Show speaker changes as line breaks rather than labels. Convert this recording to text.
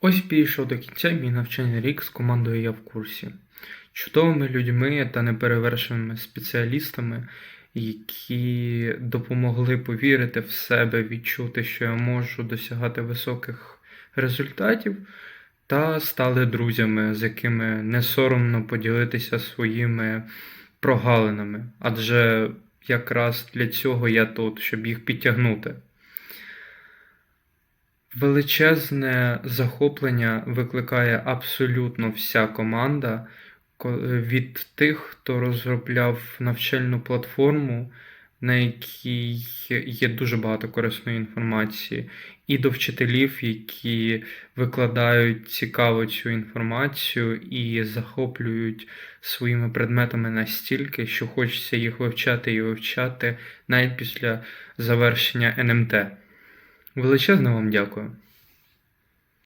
Ось підійшов до кінця мій навчальний рік з командою Я в курсі. Чудовими людьми та неперевершеними спеціалістами, які допомогли повірити в себе, відчути, що я можу досягати високих результатів, та стали друзями, з якими не соромно поділитися своїми прогалинами. Адже якраз для цього я тут, щоб їх підтягнути. Величезне захоплення викликає абсолютно вся команда ко- від тих, хто розробляв навчальну платформу, на якій є дуже багато корисної інформації, і до вчителів, які викладають цікаво цю інформацію і захоплюють своїми предметами настільки, що хочеться їх вивчати і вивчати навіть після завершення НМТ. Величезне вам дякую.